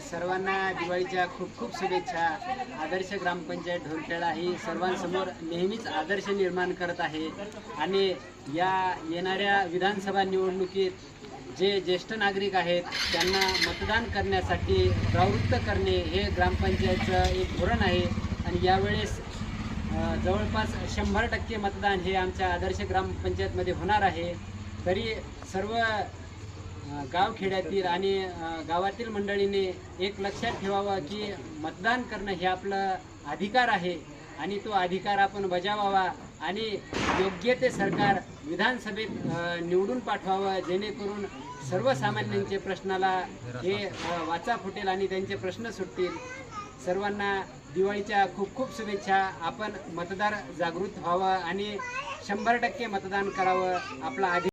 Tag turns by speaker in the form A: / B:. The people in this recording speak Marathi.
A: सर्वांना दिवाळीच्या खूप खूप शुभेच्छा. आदर्श ग्रामपंचायत ढोलखेडा ही सर्वांसमोर नेहमीच आदर्श निर्माण करत आहे. आणि या येणाऱ्या विधानसभा निवडणुकीत जे ज्येष्ठ नागरिक आहेत त्यांना मतदान करण्यासाठी प्रवृत्त करणे हे ग्रामपंचायतचं एक धोरण आहे. आणि यावेळेस जवळपास शंभर टक्के मतदान हे आमच्या आदर्श ग्रामपंचायतमध्ये होणार आहे. तरी सर्व गावखेड्यातील आणि गावातील मंडळीने एक लक्षात ठेवावं की मतदान करणं हे आपलं अधिकार आहे आणि तो अधिकार आपण बजावावा आणि योग्य ते सरकार विधानसभेत निवडून पाठवावं जेणेकरून सर्वसामान्यांचे प्रश्नाला हे वाचा फुटेल आणि त्यांचे प्रश्न सुटतील. सर्वांना दिवाळीच्या खूप खूप शुभेच्छा. आपण मतदार जागृत व्हावं आणि शंभर टक्के मतदान करावं. आपला अधिक